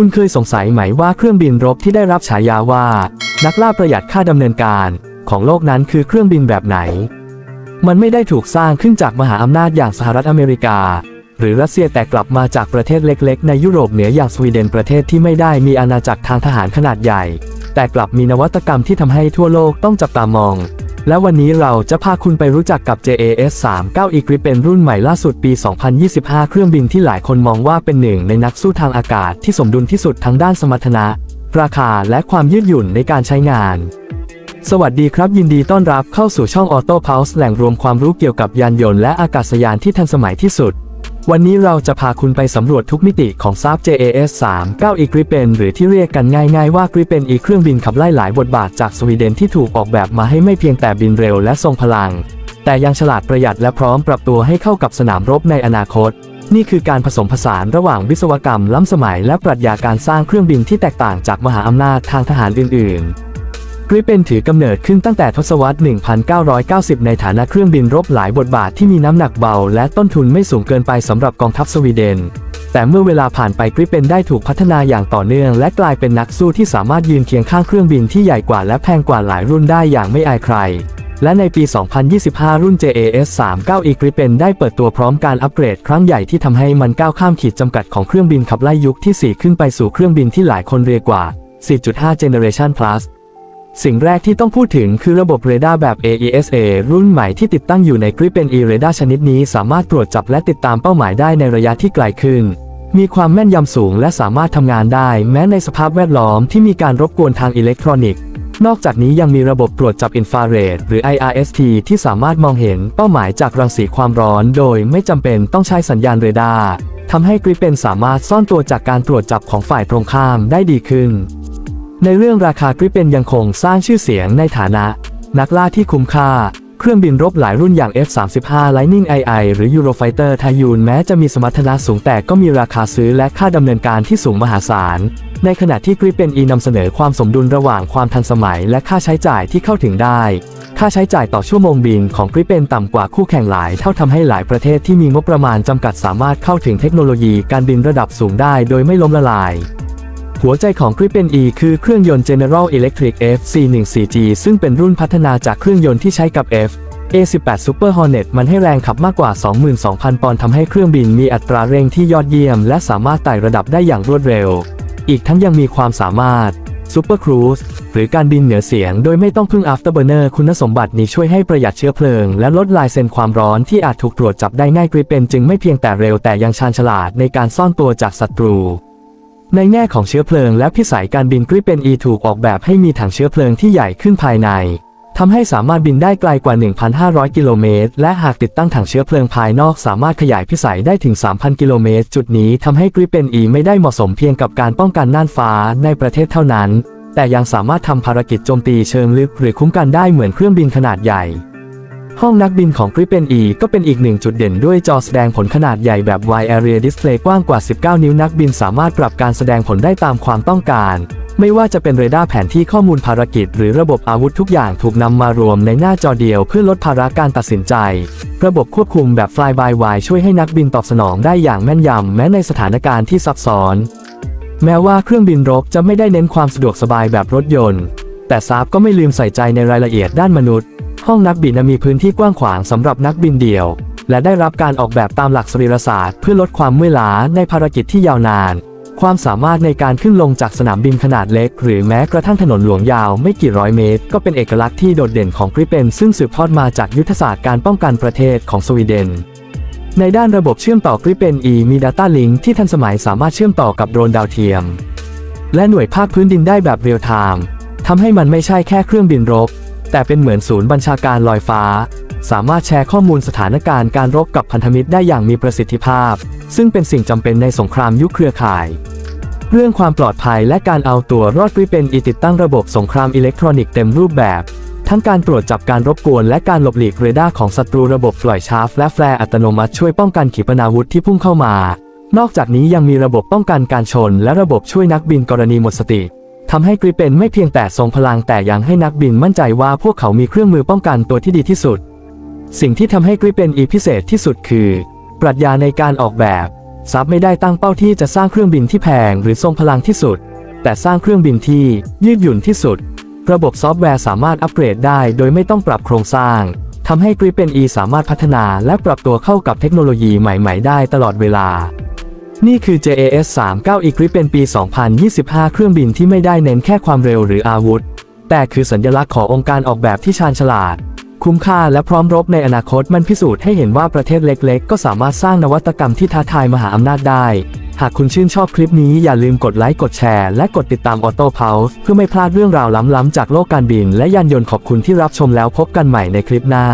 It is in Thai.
คุณเคยสงสัยไหมว่าเครื่องบินรบที่ได้รับฉายาว่า นักล่าประหยัดค่าดำเนินการของโลกนั้นคือเครื่องบินแบบไหน มันไม่ได้ถูกสร้างขึ้นจากมหาอำนาจอย่างสหรัฐอเมริกา หรือรัสเซียแต่กลับมาจากประเทศเล็ก ๆ ในยุโรปเหนืออย่างสวีเดนประเทศที่ไม่ได้มีอาณาจักรทางทหารขนาดใหญ่ แต่กลับมีนวัตกรรมที่ทำให้ทั่วโลกต้องจับตามอง และวันนี้เราจะพาคุณไปรู้จักกับ JAS 39 e Gripen รุ่นใหม่ล่าสุดปี 2025 เครื่องบินที่หลายคนมองว่าเป็นหนึ่งในนักสู้ทางอากาศที่สมดุลที่สุดทั้งด้านสมรรถนะ ราคาและความยืดหยุ่นในการใช้งาน สวัสดีครับ ยินดีต้อนรับเข้าสู่ช่อง Auto Pulse แหล่งรวมความรู้เกี่ยวกับยานยนต์และอากาศยานที่ทันสมัยที่สุด วันนี้เราจะพาคุณไปสำรวจทุกมิติของซาบ JAS 39 e Gripen หรือที่เรียกกันง่ายๆว่า Gripen e เครื่องบินขับไล่หลายบทบาทจากสวีเดนที่ถูกออกแบบมาให้ไม่เพียงแต่บินเร็วและทรงพลัง แต่ยังฉลาดประหยัดและพร้อมปรับตัวให้เข้ากับสนามรบในอนาคต นี่คือการผสมผสานระหว่างวิศวกรรมล้ำสมัยและปรัชญาการสร้างเครื่องบินที่แตกต่างจากมหาอำนาจทางทหารอื่นๆ กริปเปนถือกำเนิดขึ้นตั้งแต่ทศวรรษ 1990 ในฐานะเครื่องบินรบหลายบทบาทที่มีน้ำหนักเบา และต้นทุนไม่สูงเกินไปสำหรับกองทัพสวีเดน แต่เมื่อเวลาผ่านไปกริปเปนได้ถูกพัฒนาอย่างต่อเนื่อง และกลายเป็นนักสู้ที่สามารถยืนเคียงข้างเครื่องบินที่ใหญ่กว่าและแพงกว่าหลายรุ่นได้อย่างไม่อายใคร และในปี 2025 รุ่น JAS 39 e Gripen ได้เปิดตัวพร้อมการอัปเกรดครั้งใหญ่ที่ทำให้มันก้าวข้ามขีดจำกัดของเครื่องบินขับไล่ยุคที่ 4 ขึ้นไปสู่เครื่องบินที่หลายคนเรียกว่า 4.5 Generation Plus สิ่งแรกที่ต้องพูดถึงคือระบบเรดาร์แบบ AESA รุ่นใหม่ที่ติดตั้งอยู่ใน Gripen E เรดาร์ชนิดนี้สามารถตรวจจับและติดตามเป้าหมายได้ในระยะที่ไกลขึ้น มีความแม่นยำสูงและสามารถทำงานได้ แม้ในสภาพแวดล้อมที่มีการรบกวนทางอิเล็กทรอนิกส์ นอกจากนี้ยังมีระบบตรวจจับอินฟราเรดหรือ IRST ที่สามารถมองเห็นเป้าหมายจากรังสีความร้อน โดยไม่จำเป็นต้องใช้สัญญาณเรดาร์ทำให้กริปเปนสามารถซ่อนตัวจากการตรวจจับของฝ่ายตรงข้ามได้ดีขึ้น ในเรื่องราคากริปเปนยังคงสร้างชื่อเสียงในฐานะ นักล่าที่คุ้มค่า เครื่องบินรบหลายรุ่นอย่าง F-35 Lightning II หรือ Eurofighter ทายูนแม้จะมีสมรรถนะสูงแต่ก็มีราคาซื้อและค่าดำเนินการที่สูงมหาศาล ในขณะที่กริปเปน E นำเสนอความสมดุลระหว่างความทันสมัยและค่าใช้จ่ายที่เข้าถึงได้ ค่าใช้จ่ายต่อชั่วโมงบินของกริปเปนต่ำกว่าคู่แข่งหลาย เท่าทำให้หลายประเทศที่มีงบประมาณจำกัดสามารถเข้าถึงเทคโนโลยีการบินระดับสูงได้ โดยไม่ล้มละลาย หัวใจของ Gripen E คือเครื่องยนต์ General Electric FC14G ซึ่งเป็นรุ่นพัฒนาจากเครื่องยนต์ที่ใช้กับ F A18 Super Hornet มันให้แรงขับมากกว่า 22,000 ปอนด์ทำให้เครื่องบินมีอัตราเร่งที่ยอดเยี่ยม และสามารถไต่ระดับได้อย่างรวดเร็ว อีกทั้งยังมีความสามารถ Super Cruise หรือการบินเหนือเสียงโดยไม่ต้องพึ่ง Afterburner คุณสมบัตินี้ช่วยให้ประหยัดเชื้อเพลิง และลดลายเซ็นความร้อนที่อาจถูกตรวจจับได้ง่าย Gripen จึงไม่เพียงแต่เร็วแต่ยังชาญฉลาดในการซ่อนตัวจากศัตรู ในแง่ของเชื้อเพลิงและพิสัยการบินกริปเป็น E ถูกออกแบบให้มีถังเชื้อเพลิงที่ใหญ่ขึ้นภายในทำให้สามารถบินได้ไกลกว่า 1,500 กิโลเมตร และหากติดตั้งถังเชื้อเพลิงภายนอกสามารถขยายพิสัยได้ถึง 3,000 กิโลเมตร จุดนี้ทำให้กริปเป็น E ไม่ได้เหมาะสมเพียงกับการป้องกันน่านฟ้าในประเทศเท่านั้น แต่ยังสามารถทำภารกิจโจมตีเชิงลึก หรือคุ้มกันได้เหมือนเครื่องบินขนาดใหญ่ ห้องนักบินของ Gripen E ก็เป็นอีกหนึ่งจุดเด่นด้วยจอแสดงผลขนาดใหญ่แบบ Wide Area Display กว้างกว่า 19 นิ้วนักบินสามารถปรับการแสดงผลได้ตามความต้องการ ไม่ว่าจะเป็นเรดาร์แผนที่ข้อมูลภารกิจ หรือระบบอาวุธทุกอย่างถูกนำมารวมในหน้าจอเดียวเพื่อลดภาระการตัดสินใจ ระบบควบคุมแบบ Fly by Wire ช่วยให้นักบินตอบสนองได้อย่างแม่นยำแม้ในสถานการณ์ที่ซับซ้อน แม้ว่าเครื่องบินรบจะไม่ได้เน้นความสะดวกสบายแบบรถยนต์ แต่ซาบก็ไม่ลืมใส่ใจในรายละเอียดด้านมนุษย์ ห้องนักบินมีพื้นที่กว้างขวางสำหรับนักบินเดี่ยว และได้รับการออกแบบตามหลักสรีรศาสตร์เพื่อลดความเมื่อยล้าในภารกิจที่ยาวนาน ความสามารถในการขึ้นลงจากสนามบินขนาดเล็ก หรือแม้กระทั่งถนนหลวงยาวไม่กี่ร้อยเมตร ก็เป็นเอกลักษณ์ที่โดดเด่นของกริเปนซึ่งสืบทอดมาจากยุทธศาสตร์การป้องกันประเทศของสวีเดนในด้านระบบเชื่อมต่อกริเปน E มี Data Link ที่ทันสมัยสามารถเชื่อมต่อกับโดรนดาวเทียม และหน่วยภาคพื้นดินได้แบบเรียลไทม์ทำให้มันไม่ใช่แค่เครื่องบินรบ แต่เป็นเหมือนศูนย์บัญชาการลอยฟ้า สามารถแชร์ข้อมูลสถานการณ์การรบกับพันธมิตรได้อย่างมีประสิทธิภาพ ซึ่งเป็นสิ่งจำเป็นในสงครามยุคเครือข่าย เรื่องความปลอดภัยและการเอาตัวรอดกริเป็นอีติดตั้งระบบสงครามอิเล็กทรอนิกส์เต็มรูปแบบ ทั้งการตรวจจับการรบกวนและการหลบหลีกเรดาร์ของศัตรูระบบปล่อยชาร์ฟและแฟร์อัตโนมัติช่วยป้องกันขีปนาวุธที่พุ่งเข้ามา นอกจากนี้ยังมีระบบป้องกันการชน และระบบช่วยนักบินกรณีหมดสติ ทำให้กริปเปนไม่เพียงแต่ทรงพลังแต่ยังให้นักบินมั่นใจว่าพวกเขามีเครื่องมือป้องกันตัวที่ดีที่สุด สิ่งที่ทำให้กริปเปนอีพิเศษที่สุดคือ ปรัชญาในการออกแบบซับไม่ได้ตั้งเป้าที่จะสร้างเครื่องบินที่แพงหรือทรงพลังที่สุด แต่สร้างเครื่องบินที่ยืดหยุ่นที่สุด ระบบซอฟต์แวร์สามารถอัปเกรดได้โดยไม่ต้องปรับโครงสร้างทำให้ Gripen E สามารถพัฒนาและปรับตัวเข้ากับเทคโนโลยีใหม่ ๆ ได้ตลอดเวลา นี่คือ JAS 39 E Gripen ปี 2025 เครื่องบินที่ไม่ได้เน้นแค่ความเร็วหรืออาวุธ แต่คือสัญลักษณ์ขององค์การออกแบบที่ชาญฉลาด คุ้มค่าและพร้อมรบในอนาคตมันพิสูจน์ให้เห็นว่าประเทศเล็กๆ ก็สามารถสร้างนวัตกรรมที่ท้าทายมหาอำนาจได้ หากคุณชื่นชอบคลิปนี้อย่าลืมกดไลค์กดแชร์และกดติดตาม Auto Pulse เพื่อไม่พลาดเรื่องราวล้ำๆจากโลกการบิน และยานยนต์ขอบคุณที่รับชมแล้วพบกันใหม่ในคลิปหน้า